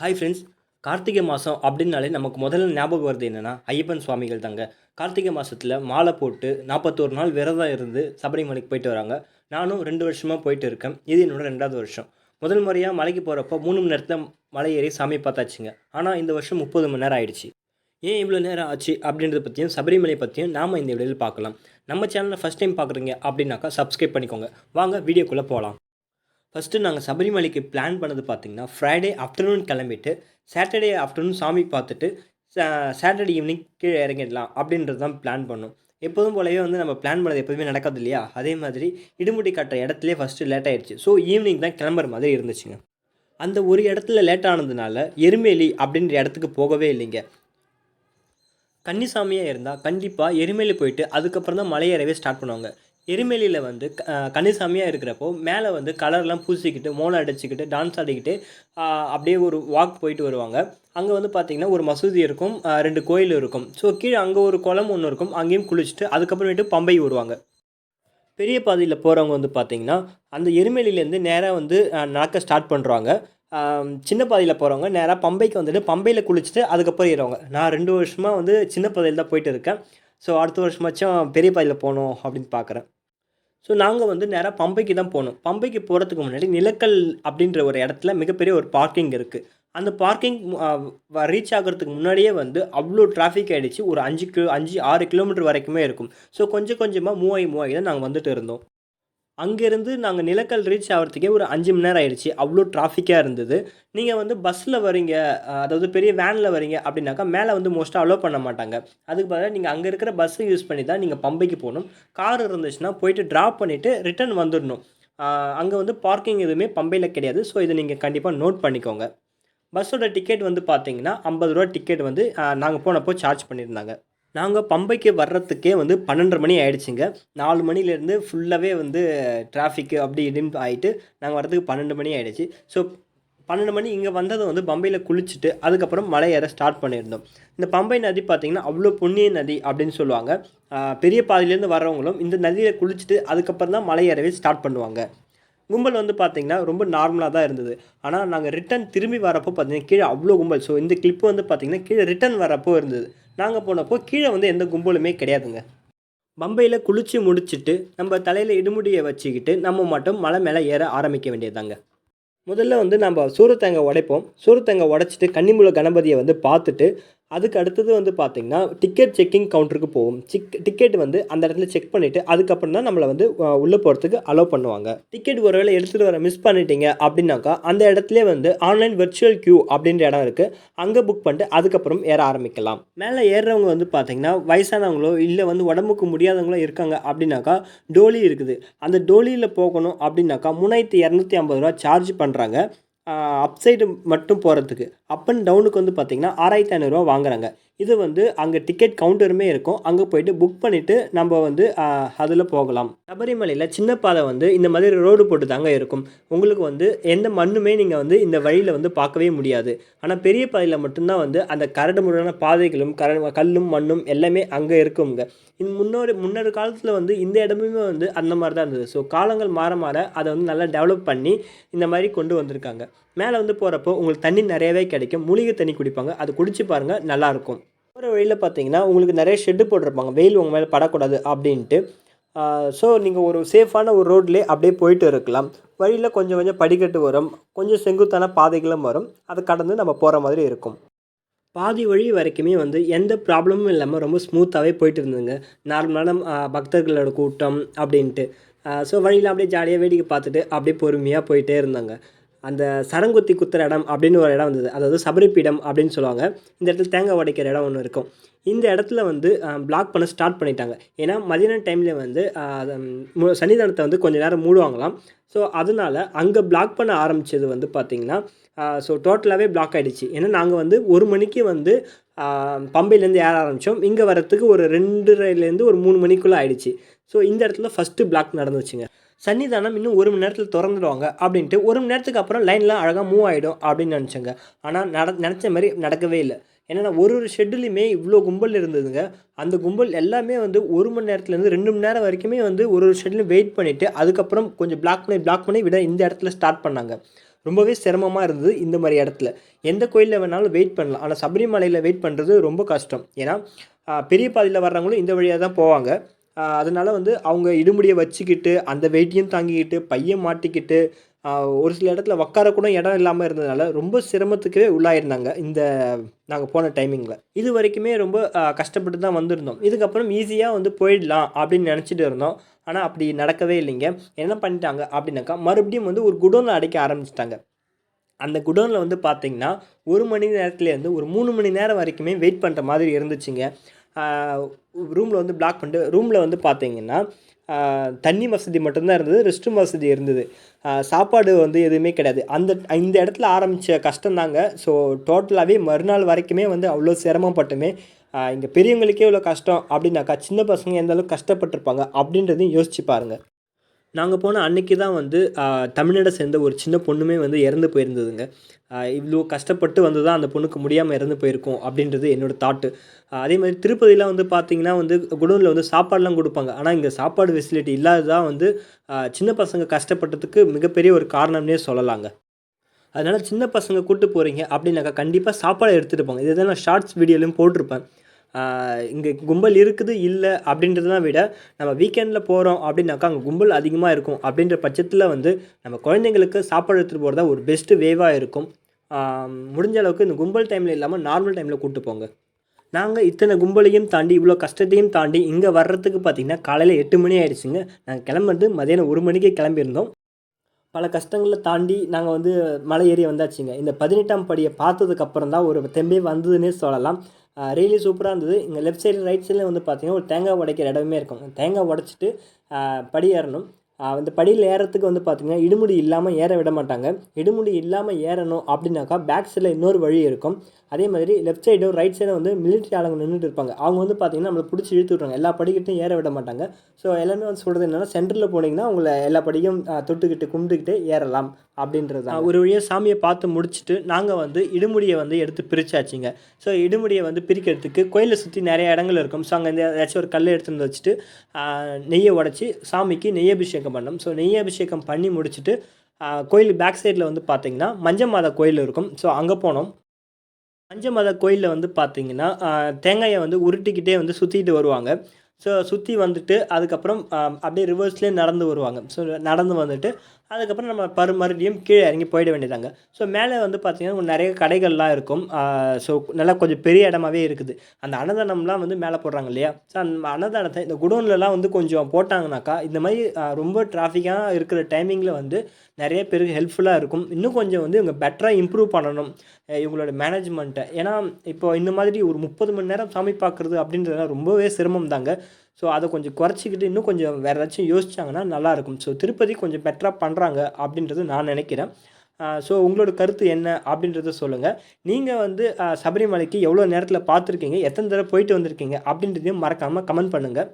Hi friends Karthigai மாதம் அப்படின்னாலே நமக்கு முதல்ல ஞாபகம் வருது என்னென்னா ஐயப்பன் சுவாமிகள் தாங்க. கார்த்திகை மாதத்தில் மாலை போட்டு நாற்பத்தோரு நாள் விரதம் இருந்து சபரிமலைக்கு போயிட்டு வராங்க. நானும் ரெண்டு வருஷமாக போயிட்டு இருக்கேன். இது என்னோட ரெண்டாவது வருஷம். முதல் முறையாக மலைக்கு போகிறப்போ மூணு மணி நேரத்தில் மலை ஏறி சாமி பார்த்தாச்சுங்க. ஆனால் இந்த வருஷம் முப்பது மணி நேரம் ஆயிடுச்சு. ஏன் இவ்வளோ நேரம் ஆச்சு அப்படின்றத பற்றியும் சபரிமலை பற்றியும் நாம் இந்த வீடியோவில் பார்க்கலாம். நம்ம சேனலை ஃபஸ்ட் டைம் பார்க்குறீங்க அப்படின்னாக்கா சப்ஸ்கிரைப் பண்ணிக்கோங்க. வாங்க வீடியோக்குள்ளே போகலாம் ஃபஸ்ட்டு நாங்கள் சபரிமலைக்கு பிளான் பண்ணது பார்த்தீங்கன்னா ஃப்ரைடே ஆஃப்டர்நூன் கிளம்பிட்டு சாட்டர்டே ஆஃப்டர்நூன் சாமி பார்த்துட்டு சாட்டர்டே ஈவினிங் கீழே இறங்கிடலாம் அப்படின்றது தான் பிளான் பண்ணோம். எப்போதும் போலவே வந்து நம்ம பிளான் பண்ணது எப்போதுமே நடக்காது இல்லையா? அதே மாதிரி இடுமுடி கட்டுற இடத்துலேயே ஃபஸ்ட்டு லேட் ஆகிடுச்சு ஸோ ஈவினிங் தான் கிளம்புற மாதிரி இருந்துச்சுங்க. அந்த ஒரு இடத்துல லேட் ஆனதுனால எருமேலி அப்படின்ற இடத்துக்கு போகவே இல்லைங்க. கன்னிசாமியாக இருந்தால் கண்டிப்பாக எருமேலி போயிட்டு அதுக்கப்புறம் தான் மலையேறவே ஸ்டார்ட் பண்ணுவாங்க. எருமேலியில் வந்து க- இருக்கிறப்போ மேலே வந்து கலர்லாம் பூசிக்கிட்டு மோளம் அடிச்சுக்கிட்டு டான்ஸ் ஆடிக்கிட்டு அப்படியே ஒரு வாக் போயிட்டு வருவாங்க. அங்கே வந்து பார்த்திங்கன்னா ஒரு மசூதி இருக்கும் ரெண்டு கோயில் இருக்கும். ஸோ கீழே அங்கே ஒரு குளம் ஒன்று இருக்கும் அங்கேயும் குளிச்சுட்டு அதுக்கப்புறமேட்டு பம்பை வருவாங்க பெரிய பாதையில் போகிறவங்க வந்து பார்த்திங்கன்னா அந்த எரிமலையிலேருந்து நேராக வந்து நடக்க ஸ்டார்ட் பண்ணுறாங்க சின்ன பாதையில் போகிறவங்க நேராக பம்பைக்கு வந்துட்டு பம்பையில் குளிச்சுட்டு அதுக்கப்புறம் ஏறுவாங்க. நான் ரெண்டு வருஷமாக வந்து சின்ன பாதையில் தான் போயிட்டு இருக்கேன். ஸோ அடுத்த வருஷமாச்சும் பெரிய பாதையில் போகணும் அப்படின்னு பார்க்குறேன் ஸோ நாங்கள் வந்து நேராக பம்பைக்கு தான் போனோம். பம்பைக்கு போகிறதுக்கு முன்னாடி நிலக்கல் அப்படின்ற ஒரு இடத்துல மிகப்பெரிய ஒரு பார்க்கிங் இருக்குது அந்த பார்க்கிங் ரீச் ஆகிறதுக்கு முன்னாடியே வந்து அவ்வளோ டிராஃபிக் ஆகிடுச்சு ஒரு அஞ்சு கிலோ அஞ்சு ஆறு கிலோமீட்டர் வரைக்குமே இருக்கும். ஸோ கொஞ்சம் கொஞ்சமாக மூவாயி மூவாயி தான் நாங்கள் வந்துட்டு இருந்தோம். அங்கேருந்து நாங்கள் நிலக்கல் ரீச் ஆகிறதுக்கே ஒரு அஞ்சு மணி நேரம் ஆயிடுச்சு. அவ்வளோ டிராஃபிக்காக இருந்தது. நீங்கள் வந்து பஸ்ஸில் வரீங்க அதாவது பெரிய வேனில் வரீங்க அப்படின்னாக்கா மேலே வந்து மோஸ்ட்டாக அலோவ் பண்ண மாட்டாங்க. அதுக்கு பதிலாக நீங்கள் அங்கே இருக்கிற பஸ்ஸை யூஸ் பண்ணி தான் நீங்கள் பம்பைக்கு போகணும். கார் இருந்துச்சுன்னா போயிட்டு ட்ராப் பண்ணிவிட்டு ரிட்டர்ன் வந்துடணும் அங்கே வந்து பார்க்கிங் எதுவுமே பம்பையில் கிடையாது. ஸோ இதை நீங்கள் கண்டிப்பாக நோட் பண்ணிக்கோங்க. பஸ்ஸோட டிக்கெட் வந்து பார்த்தீங்கன்னா ஐம்பது ரூபா டிக்கெட் வந்து நாங்கள் போனப்போ சார்ஜ் பண்ணியிருந்தாங்க. நாங்கள் பம்பைக்கு வர்றதுக்கே வந்து பன்னெண்டரை மணி ஆயிடுச்சுங்க. நாலு மணிலேருந்து ஃபுல்லாகவே வந்து டிராஃபிக்கு அப்படி இப்படின்னு ஆகிட்டு நாங்கள் வரதுக்கு பன்னெண்டு மணி ஆகிடுச்சி ஸோ பன்னெண்டு மணி இங்கே வந்ததும் வந்து பம்பையில் குளிச்சுட்டு அதுக்கப்புறம் மலை ஏற ஸ்டார்ட் பண்ணியிருந்தோம். இந்த பம்பை நதி பார்த்திங்கன்னா அவ்வளோ புண்ணிய நதி அப்படின்னு சொல்லுவாங்க. பெரிய பாதையிலேருந்து வர்றவங்களும் இந்த நதியில் குளிச்சுட்டு அதுக்கப்புறம் தான் மலை ஏறவே ஸ்டார்ட் பண்ணுவாங்க. கும்பல் வந்து பார்த்திங்கன்னா ரொம்ப நார்மலாக தான் இருந்தது. ஆனால் நாங்கள் ரிட்டன் திரும்பி வரப்போ பார்த்தீங்கன்னா கீழே அவ்வளோ கும்பல். ஸோ இந்த கிளிப்பு வந்து பார்த்திங்கன்னா கீழே ரிட்டன் வரப்போ இருந்தது. நாங்கள் போனப்போ கீழே வந்து எந்த கும்பலுமே கிடையாதுங்க. பம்பையில் குளித்து முடிச்சிட்டு நம்ம தலையில் இடுமுடியை வச்சுக்கிட்டு நம்ம மட்டும் மலை மேலே ஏற ஆரம்பிக்க வேண்டியதாங்க முதல்ல வந்து நம்ம சூரத்தேங்காய் உடைப்போம். சூரத்தேங்காய் உடைச்சிட்டு கன்னிமூல கணபதியை வந்து பார்த்துட்டு அதுக்கு அடுத்தது வந்து பார்த்திங்கன்னா டிக்கெட் செக்கிங் கவுண்டருக்கு போவோம் சிக் டிக்கெட் வந்து அந்த இடத்துல செக் பண்ணிவிட்டு அதுக்கப்புறம் தான் நம்மளை வந்து உள்ளே போகிறதுக்கு அலோவ் பண்ணுவாங்க. டிக்கெட் ஒருவேளை எடுத்துகிட்டு வர மிஸ் பண்ணிட்டீங்க அப்படின்னாக்கா அந்த இடத்துல வந்து ஆன்லைன் வெர்ச்சுவல் கியூ அப்படின்ற இடம் இருக்குது அங்கே புக் பண்ணிட்டு அதுக்கப்புறம் ஏற ஆரம்பிக்கலாம். மேலே ஏறுறவங்க வந்து பார்த்திங்கன்னா வயசானவங்களோ இல்லை வந்து உடம்புக்கு முடியாதவங்களோ இருக்காங்க அப்படின்னாக்கா டோலி இருக்குது. அந்த டோலியில் போகணும் அப்படின்னாக்கா மூணாயிரத்தி இரநூத்தி ஐம்பது ரூபா சார்ஜ் பண்ணுறாங்க அப்சைடு மட்டும் போகிறதுக்கு அப் அண்ட் டவுனுக்கு வந்து பார்த்திங்கன்னா ஆறாயிரத்தி ஐநூறுரூவா வாங்குறாங்க. இது வந்து அங்கே டிக்கெட் கவுண்டருமே இருக்கும். அங்கே போயிட்டு புக் பண்ணிவிட்டு நம்ம வந்து அதில் போகலாம். சபரிமலையில் சின்ன பாதை வந்து இந்த மாதிரி ரோடு போட்டு தாங்க இருக்கும். உங்களுக்கு வந்து எந்த மண்ணுமே நீங்கள் வந்து இந்த வழியில் வந்து பார்க்கவே முடியாது. ஆனால் பெரிய பாதையில் மட்டும்தான் வந்து அந்த கரடு முரடான பாதைகளும் கர கல்லும் மண்ணும் எல்லாமே அங்கே இருக்குங்க. இன் முன்னோரு முன்னொரு காலத்தில் வந்து இந்த இடமுமே வந்து அந்த மாதிரி தான் இருந்தது. ஸோ காலங்கள் மாற மாற அதை வந்து நல்லா டெவலப் பண்ணி இந்த மாதிரி கொண்டு வந்திருக்காங்க. மேலே வந்து போகிறப்போ உங்களுக்கு தண்ணி நிறையவே கிடைக்கும். மூலிகை தண்ணி குடிப்பாங்க. அது குடிச்சு பாருங்கள் நல்லாயிருக்கும். போகிற வழியில் பார்த்தீங்கன்னா உங்களுக்கு நிறைய ஷெட்டு போட்டிருப்பாங்க. வெயில் உங்கள் மேலே படக்கூடாது அப்படின்ட்டு. ஸோ நீங்கள் ஒரு சேஃபான ஒரு ரோட்லேயே அப்படியே போயிட்டு இருக்கலாம். வழியில் கொஞ்சம் கொஞ்சம் படிக்கட்டு வரும். கொஞ்சம் செங்குத்தான பாதைகளும் வரும். அதை கடந்து நம்ம போகிற மாதிரி இருக்கும். பாதி வழி வரைக்குமே வந்து எந்த ப்ராப்ளமும் இல்லாமல் ரொம்ப ஸ்மூத்தாகவே போயிட்டு இருந்ததுங்க. நார்மலான பக்தர்களோட கூட்டம் அப்படின்ட்டு. ஸோ வழியில் அப்படியே ஜாலியாக வேடிக்கை பார்த்துட்டு அப்படியே பொறுமையாக போயிட்டே இருந்தாங்க. அந்த சரங்குத்தி குத்துற இடம் அப்படின்னு ஒரு இடம் வந்தது. அதாவது சபரிப்பீடம் அப்படின்னு சொல்லுவாங்க. இந்த இடத்துல தேங்காய் உடைக்கிற இடம் ஒன்று இருக்கும். இந்த இடத்துல வந்து பிளாக் பண்ண ஸ்டார்ட் பண்ணிட்டாங்க. ஏன்னா மதியான டைமில் வந்து மு- சன்னிதானத்தை வந்து கொஞ்சம் நேரம் மூடுவாங்களாம். ஸோ அதனால அங்கே பிளாக் பண்ண ஆரம்பித்தது வந்து பார்த்திங்கன்னா ஸோ டோட்டலாகவே பிளாக் ஆகிடுச்சு ஏன்னா நாங்கள் வந்து ஒரு மணிக்கு வந்து பம்பையிலேருந்து ஏற ஆரம்பித்தோம் இங்கே வரத்துக்கு ஒரு ரெண்டுலேருந்து ஒரு மூணு மணிக்குள்ளே ஆயிடுச்சு. ஸோ இந்த இடத்துல ஃபஸ்ட்டு பிளாக் நடந்துச்சுங்க. சன்னிதானம் இன்னும் ஒரு மணி நேரத்தில் திறந்துடுவாங்க அப்படின்ட்டு ஒரு மணி நேரத்துக்கு அப்புறம் லைன்லாம் அழகாக மூவ் ஆகிடும் அப்படின்னு நினச்சேங்க. ஆனால் நட நினச்ச மாதிரி நடக்கவே இல்லை. ஏன்னா ஒரு ஒரு ஷெட்யூலையுமே இவ்வளோ கும்பல் இருந்ததுங்க. அந்த கும்பல் எல்லாமே வந்து ஒரு மணி நேரத்துலேருந்து ரெண்டு மணி நேரம் வரைக்குமே வந்து ஒரு ஒரு ஷெட்யூலும் வெயிட் பண்ணிவிட்டு அதுக்கப்புறம் கொஞ்சம் பிளாக் பண்ணி பிளாக் பண்ணி விட இந்த இடத்துல ஸ்டார்ட் பண்ணாங்க. ரொம்பவே சிரமமாக இருந்தது இந்த மாதிரி இடத்துல. எந்த கோயிலில் வேணாலும் வெயிட் பண்ணலாம். ஆனால் சபரிமலையில் வெயிட் பண்ணுறது ரொம்ப கஷ்டம். ஏன்னா பெரிய பாதையில் வர்றவங்களும் இந்த வழியாக தான் போவாங்க. அதனால் வந்து அவங்க இடுமுடியை வச்சுக்கிட்டு அந்த வெயிட்டையும் தாங்கிக்கிட்டு பையன் மாட்டிக்கிட்டு ஒரு சில இடத்துல உட்கார கூட இடம் இல்லாமல் இருந்ததுனால ரொம்ப சிரமத்துக்கே உள்ளாயிருந்தாங்க இந்த நாங்கள் போன டைமிங்கில் இது வரைக்குமே ரொம்ப கஷ்டப்பட்டு தான் வந்திருந்தோம். இதுக்கப்புறம் ஈஸியாக வந்து போயிடலாம் அப்படின்னு நினச்சிட்டு இருந்தோம். ஆனால் அப்படி நடக்கவே இல்லைங்க. என்ன பண்ணிட்டாங்க அப்படின்னாக்கா மறுபடியும் வந்து ஒரு குடோனில் அடைக்க ஆரம்பிச்சிட்டாங்க. அந்த குடோனில் வந்து பார்த்திங்கன்னா ஒரு மணி நேரத்துலேருந்து ஒரு மூணு மணி நேரம் வரைக்குமே வெயிட் பண்ணுற மாதிரி இருந்துச்சுங்க. ரூமில் வந்து பிளாக் பண்ணிட்டு ரூமில் வந்து பார்த்தீங்கன்னா தண்ணி வசதி மட்டும்தான் இருந்தது ரெஸ்ட் ரூம் வசதி இருந்தது சாப்பாடு வந்து எதுவுமே கிடையாது. அந்த இந்த இடத்துல ஆரம்பித்த கஷ்டம்தாங்க ஸோ டோட்டலாகவே மறுநாள் வரைக்குமே வந்து அவ்வளோ சிரமப்பட்டுமே இங்கே பெரியவங்களுக்கே இவ்வளோ கஷ்டம் அப்படின்னாக்கா சின்ன பசங்க எந்த அளவுக்கு கஷ்டப்பட்டிருப்பாங்க அப்படின்றதையும் யோசிச்சு பாருங்கள் நாங்கள் போன அன்னைக்கு தான் வந்து தமிழ்நாடை சேர்ந்த ஒரு சின்ன பொண்ணுமே வந்து இறந்து போயிருந்ததுங்க. இவ்வளோ கஷ்டப்பட்டு வந்து தான் அந்த பொண்ணுக்கு முடியாமல் இறந்து போயிருக்கோம் அப்படின்றது என்னோட தாட்டு அதே மாதிரி திருப்பதியில் வந்து பார்த்தீங்கன்னா வந்து குடோனில் வந்து சாப்பாடெலாம் கொடுப்பாங்க. ஆனால் இங்கே சாப்பாடு ஃபெசிலிட்டி இல்லாததான் வந்து சின்ன பசங்க கஷ்டப்பட்டதுக்கு மிகப்பெரிய ஒரு காரணம்னே சொல்லலாங்க. அதனால் சின்ன பசங்க கூப்பிட்டு போகிறீங்க அப்படின்னாக்கா கண்டிப்பாக சாப்பாடை எடுத்துகிட்டு போங்க. இதை நான் ஷார்ட்ஸ் வீடியோலையும் போட்டிருப்பேன். இங்கே கும்பல் இருக்குது இல்லை அப்படின்றத விட நம்ம வீக்கெண்டில் போகிறோம் அப்படின்னாக்கா அங்கே கும்பல் அதிகமாக இருக்கும். அப்படின்ற பட்சத்தில் வந்து நம்ம குழந்தைங்களுக்கு சாப்பாடு எடுத்துகிட்டு போகிறதா ஒரு பெஸ்ட்டு வேவாக இருக்கும். முடிஞ்ச அளவுக்கு இந்த கும்பல் டைமில் இல்லாமல் நார்மல் டைமில் கூப்பிட்டு போங்க. நாங்கள் இத்தனை கும்பலையும் தாண்டி இவ்வளோ கஷ்டத்தையும் தாண்டி இங்கே வர்றதுக்கு பார்த்திங்கன்னா காலையில் எட்டு மணி ஆயிடுச்சுங்க. நாங்கள் கிளம்புறது மதியானம் ஒரு மணிக்கே கிளம்பியிருந்தோம். பல கஷ்டங்களை தாண்டி நாங்கள் வந்து மலை ஏறி வந்தாச்சுங்க. இந்த பதினெட்டாம் படியை பார்த்ததுக்கப்புறம் தான் ஒரு தெம்பே வந்ததுன்னே சொல்லலாம். ரியலி சூப்பராக இருந்தது. இங்கே லெஃப்ட் சைடு ரைட் சைடில் வந்து பார்த்திங்கன்னா ஒரு தேங்காய் உடைக்கிற இடமே இருக்கும். தேங்காய் உடைச்சிட்டு படி ஏறணும் அந்த படியில் ஏறத்துக்கு வந்து பார்த்திங்கன்னா இடுமுடி இல்லாமல் ஏற விட மாட்டாங்க. இடுமுடி இல்லாமல் ஏறணும் அப்படின்னாக்கா பேக் சைடில் இன்னொரு வழி இருக்கும். அதே மாதிரி லெஃப்ட் சைடும் ரைட் சைடோ வந்து மிலிட்ரி ஆளுங்க நின்றுட்டு இருப்பாங்க. அவங்க வந்து பார்த்தீங்கன்னா நம்மளை பிடிச்சி இழுத்து விட்ருவாங்க எல்லா படிக்கட்டும் ஏற விட மாட்டாங்க. ஸோ எல்லாமே வந்து சொல்கிறது என்னன்னா சென்டரில் போனீங்கன்னா உங்களை எல்லா படியும் தொட்டுக்கிட்டு கும்பிட்டுக்கிட்டு ஏறலாம் அப்படின்றது தான். ஒரு வழியாக சாமியை பார்த்து முடிச்சுட்டு நாங்கள் வந்து இடுமுடியை வந்து எடுத்து பிரித்தாச்சுங்க ஸோ இடுமுடியை வந்து பிரிக்கிறதுக்கு கோயிலை சுற்றி நிறைய இடங்கள் இருக்கும். ஸோ அங்கே ஏதாச்சும் ஒரு கல் எடுத்துட்டு வந்து வச்சுட்டு நெய்யை உடச்சி சாமிக்கு நெய் அபிஷேகம் பண்ணோம் ஸோ நெய் அபிஷேகம் பண்ணி முடிச்சுட்டு கோயில் பேக் சைடில் வந்து பார்த்தீங்கன்னா மஞ்ச மாதா கோயில் இருக்கும். ஸோ அங்கே போனோம். மஞ்ச மாதா கோயிலில் வந்து பார்த்தீங்கன்னா தேங்காயை வந்து உருட்டிக்கிட்டே வந்து சுற்றிட்டு வருவாங்க. ஸோ சுற்றி வந்துட்டு அதுக்கப்புறம் அப்படியே ரிவர்ஸ்லேயே நடந்து வருவாங்க. ஸோ நடந்து வந்துட்டு அதுக்கப்புறம் நம்ம பரு மறுபடியும் கீழே இறங்கி போயிட வேண்டியதாங்க. ஸோ மேலே வந்து பார்த்தீங்கன்னா நிறைய கடைகள்லாம் இருக்கும். ஸோ நல்லா கொஞ்சம் பெரிய இடமாவே இருக்குது. அந்த அன்னதானம்லாம் வந்து மேலே போடுறாங்க இல்லையா? ஸோ அந்த அன்னதானத்தை இந்த குடோன்லலாம் வந்து கொஞ்சம் போட்டாங்கனாக்கா இந்த மாதிரி ரொம்ப டிராஃபிக்காக இருக்கிற டைமிங்கில் வந்து நிறைய பேருக்கு ஹெல்ப்ஃபுல்லாக இருக்கும். இன்னும் கொஞ்சம் வந்து இவங்க பெட்டராக இம்ப்ரூவ் பண்ணணும் இவங்களோட மேனேஜ்மெண்ட்டை ஏன்னா இப்போ இந்த மாதிரி ஒரு முப்பது மணி நேரம் சாமி பார்க்குறது அப்படின்றதுலாம் ரொம்பவே சிரமம் தாங்க ஸோ அதை கொஞ்சம் குறைச்சிக்கிட்டு இன்னும் கொஞ்சம் வேறு ஏதாச்சும் யோசிச்சாங்கன்னா நல்லாயிருக்கும். ஸோ திருப்பதி கொஞ்சம் பெட்டராக பண்ணுறாங்க அப்படின்றது நான் நினைக்கிறேன். ஸோ உங்களோட கருத்து என்ன அப்படின்றத சொல்லுங்கள் நீங்கள் வந்து சபரிமலைக்கு எவ்வளோ நேரத்தில் பார்த்துருக்கீங்க? எத்தனை தடவை போயிட்டு வந்திருக்கீங்க? அப்படின்றதையும் மறக்காமல் கமெண்ட் பண்ணுங்கள்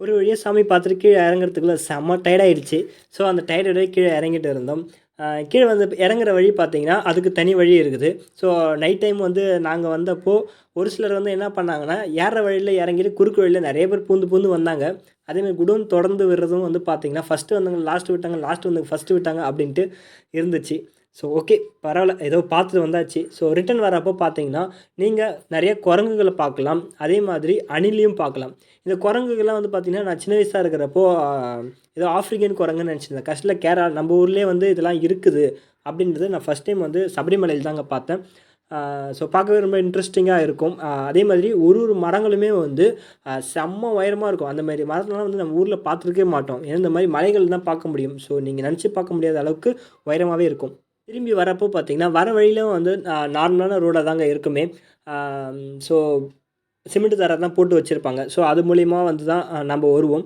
ஒரு வழியாக சாமி பார்த்துட்டு கீழே இறங்குறதுக்குள்ள செம்ம டயர்டாயிடுச்சு ஸோ அந்த டயர்டோட கீழே இறங்கிட்டு இருந்தோம். கீழே வந்து இறங்குற வழி பார்த்தீங்கன்னா அதுக்கு தனி வழி இருக்குது. ஸோ நைட் டைம் வந்து நாங்கள் வந்தப்போ ஒரு சிலர் வந்து என்ன பண்ணாங்கன்னா ஏற வழியில் இறங்கிட்டு குறுக்கு வழியில் நிறைய பேர் பூந்து பூந்து வந்தாங்க. அதேமாதிரி குடோன் தொடர்ந்து விடுறதும் வந்து பார்த்தீங்கன்னா ஃபஸ்ட்டு வந்தவங்க லாஸ்ட்டு விட்டாங்க லாஸ்ட்டு வந்தவங்க ஃபஸ்ட்டு விட்டாங்க அப்படின்ட்டு இருந்துச்சு. ஸோ ஓகே பரவாயில்ல. ஏதோ பார்த்துட்டு வந்தாச்சு. ஸோ ரிட்டன் வரப்போ பார்த்தீங்கன்னா நீங்கள் நிறைய குரங்குகளை பார்க்கலாம். அதே மாதிரி அணிலையும் பார்க்கலாம். இந்த குரங்குகள்லாம் வந்து பார்த்திங்கன்னா நான் சின்ன வயசாக இருக்கிறப்போ ஏதோ ஆஃப்ரிக்கன் குரங்குன்னு நினச்சிருந்தேன். கஷ்டில் கேரளா நம்ம ஊர்லேயே வந்து இதெல்லாம் இருக்குது அப்படின்றது நான் ஃபஸ்ட் டைம் வந்து சபரிமலையில் தாங்க பார்த்தேன். ஸோ பார்க்கவே ரொம்ப இன்ட்ரெஸ்டிங்காக இருக்கும். அதே மாதிரி ஒரு ஒரு மரங்களுமே வந்து செம்ம உயரமாக இருக்கும். அந்த மாதிரி மரத்துலலாம் வந்து நம்ம ஊரில் பார்த்துருக்கவே மாட்டோம். ஏன்னா இந்த மாதிரி மலைகள் தான் பார்க்க முடியும். ஸோ நீங்கள் நினச்சி பார்க்க முடியாத அளவுக்கு உயரமாகவே இருக்கும். திரும்பி வரப்போ பார்த்திங்கன்னா வர வழியிலும் வந்து நார்மலான ரோடாக தாங்க இருக்குமே. ஸோ சிமெண்ட் தரை தான் போட்டு வச்சுருப்பாங்க. ஸோ அது மூலிமா வந்து தான் நம்ம வருவோம்.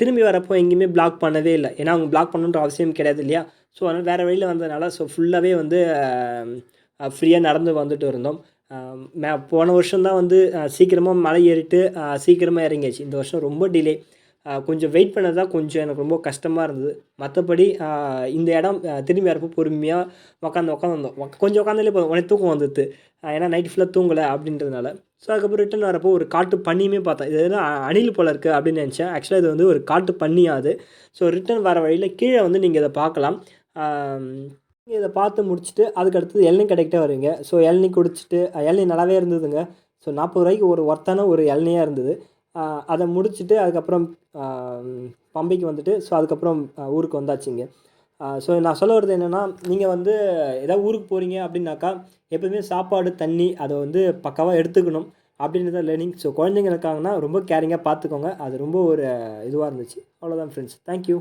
திரும்பி வரப்போ எங்கேயுமே பிளாக் பண்ணவே இல்லை. ஏன்னா அவங்க பிளாக் பண்ணணுன்ற அவசியம் கிடையாது இல்லையா? ஸோ அதனால் வேறு வழியில் வந்ததுனால ஸோ ஃபுல்லாகவே வந்து ஃப்ரீயாக நடந்து வந்துட்டு இருந்தோம். மே போன வருஷம் தான் வந்து சீக்கிரமாக மலை ஏறிட்டு சீக்கிரமாக இறங்கியாச்சு. இந்த வருஷம் ரொம்ப டிலே கொஞ்சம் வெயிட் பண்ணது தான் கொஞ்சம் எனக்கு ரொம்ப கஷ்டமாக இருந்தது. மற்றபடி இந்த இடம் திரும்பி வரப்போ பொறுமையாக உட்காந்து உக்காந்துருந்தோம் கொஞ்சம் உட்காந்தாலே போதும். உடனே தூக்கம் வந்துடுது. ஏன்னா நைட் ஃபுல்லாக தூங்கலை அப்படின்றதுனால. ஸோ அதுக்கப்புறம் ரிட்டன் வரப்போ ஒரு காட்டு பன்னியுமே பார்த்தேன். இது எதுனா அணில் போல இருக்குது அப்படின்னு நினச்சேன். ஆக்சுவலாக இது வந்து ஒரு காட்டு பண்ணியாது ஸோ ரிட்டன் வர வழியில் கீழே வந்து நீங்கள் இதை பார்க்கலாம். நீங்கள் இதை பார்த்து முடிச்சுட்டு அதுக்கு அடுத்தது இளநீ கிடைக்கிட்டே வருவீங்க ஸோ இளநீ குடிச்சிட்டு இளநீ நல்லாவே இருந்ததுங்க. ஸோ நாற்பது ரூபாய்க்கு ஒரு ஒர்த்தான ஒரு இளநியாக இருந்தது. அதை முடிச்சுட்டு அதுக்கப்புறம் பம்பைக்கு வந்துட்டு ஸோ அதுக்கப்புறம் ஊருக்கு வந்தாச்சுங்க ஸோ நான் சொல்ல வர்றது என்னென்னா நீங்கள் வந்து ஏதாவது ஊருக்கு போகிறீங்க அப்படின்னாக்கா எப்போதுமே சாப்பாடு தண்ணி அதை வந்து பக்காவாக எடுத்துக்கணும் அப்படின்றத லேர்னிங் ஸோ குழந்தைங்க இருக்காங்கன்னா ரொம்ப கேரிங்காக பார்த்துக்கோங்க. அது ரொம்ப ஒரு இதுவாக இருந்துச்சு. அவ்வளோதான் ஃப்ரெண்ட்ஸ் தேங்க்யூ